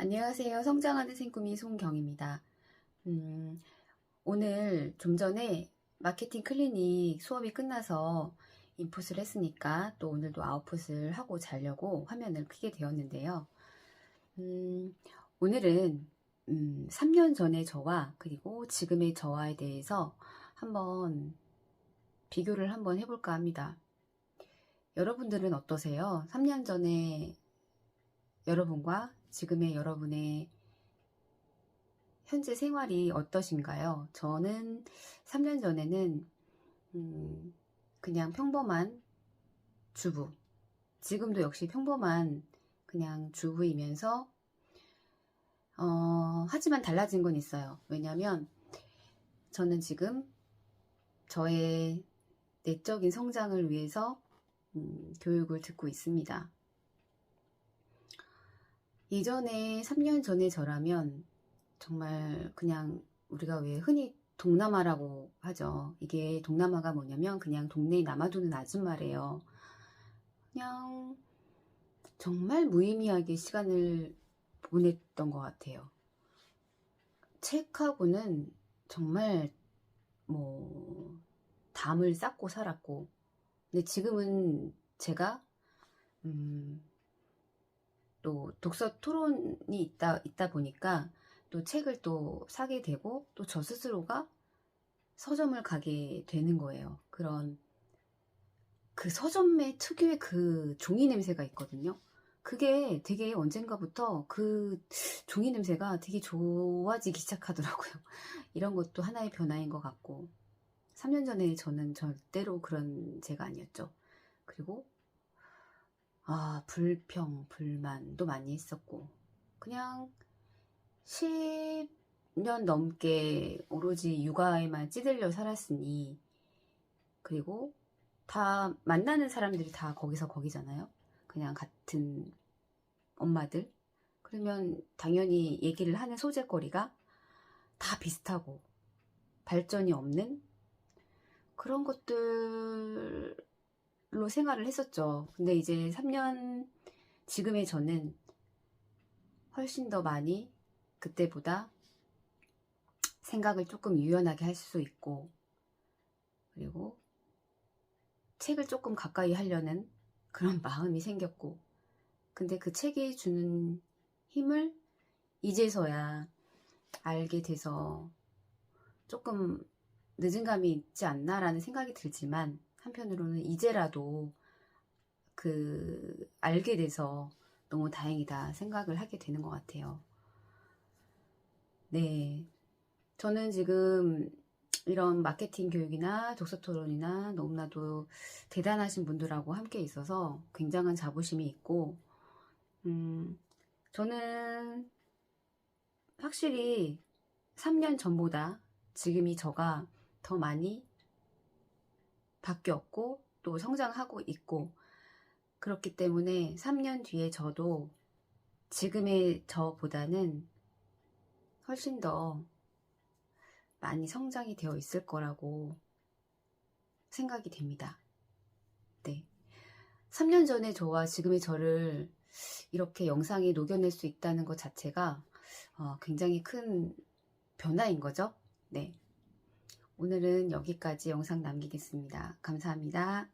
안녕하세요. 성장하는 생꿈이 송경입니다. 음, 오늘 좀 전에 마케팅 클리닉 수업이 끝나서 인풋을 했으니까 또 오늘도 아웃풋을 하고 자려고 화면을 크게 되었는데요. 음, 오늘은 음, 3년 전의 저와 그리고 지금의 저와에 대해서 한번 비교를 한번 해볼까 합니다. 여러분들은 어떠세요? 3년 전에 여러분과 지금의 여러분의 현재 생활이 어떠신가요? 저는 3년 전에는 음, 그냥 평범한 주부, 지금도 역시 평범한 그냥 주부이면서 어, 하지만 달라진 건 있어요. 왜냐하면 저는 지금 저의 내적인 성장을 위해서 음, 교육을 듣고 있습니다. 예전에 3년 전에 저라면 정말 그냥 우리가 왜 흔히 동남아라고 하죠. 이게 동남아가 뭐냐면 그냥 동네에 남아도는 아줌마래요. 그냥 정말 무의미하게 시간을 보냈던 것 같아요. 책하고는 정말 뭐 담을 쌓고 살았고 근데 지금은 제가 음, 또 독서 토론이 있다, 있다 보니까 또 책을 또 사게 되고 또 저 스스로가 서점을 가게 되는 거예요. 그런 그 서점의 특유의 그 종이 냄새가 있거든요. 그게 되게 언젠가부터 그 종이 냄새가 되게 좋아지기 시작하더라고요. 이런 것도 하나의 변화인 것 같고 3년 전에 저는 절대로 그런 제가 아니었죠. 그리고 아, 불평, 불만도 많이 했었고, 그냥 10년 넘게 오로지 육아에만 찌들려 살았으니, 그리고 다 만나는 사람들이 다 거기서 거기잖아요. 그냥 같은 엄마들. 그러면 당연히 얘기를 하는 소재거리가 다 비슷하고, 발전이 없는 그런 것들 로 생활을 했었죠. 근데 이제 3년 지금의 저는 훨씬 더 많이 그때보다 생각을 조금 유연하게 할 수 있고 그리고 책을 조금 가까이 하려는 그런 마음이 생겼고 근데 그 책이 주는 힘을 이제서야 알게 돼서 조금 늦은 감이 있지 않나라는 생각이 들지만 한편으로는 이제라도 그 알게 돼서 너무 다행이다 생각을 하게 되는 것 같아요. 네. 저는 지금 이런 마케팅 교육이나 독서 토론이나 너무나도 대단하신 분들하고 함께 있어서 굉장한 자부심이 있고, 음, 저는 확실히 3년 전보다 지금이 저가 더 많이 바뀌었고 또 성장하고 있고 그렇기 때문에 3년 뒤에 저도 지금의 저보다는 훨씬 더 많이 성장이 되어 있을 거라고 생각이 됩니다. 네. 3년 전에 저와 지금의 저를 이렇게 영상에 녹여낼 수 있다는 것 자체가 어, 굉장히 큰 변화인 거죠. 네. 오늘은 여기까지 영상 남기겠습니다. 감사합니다.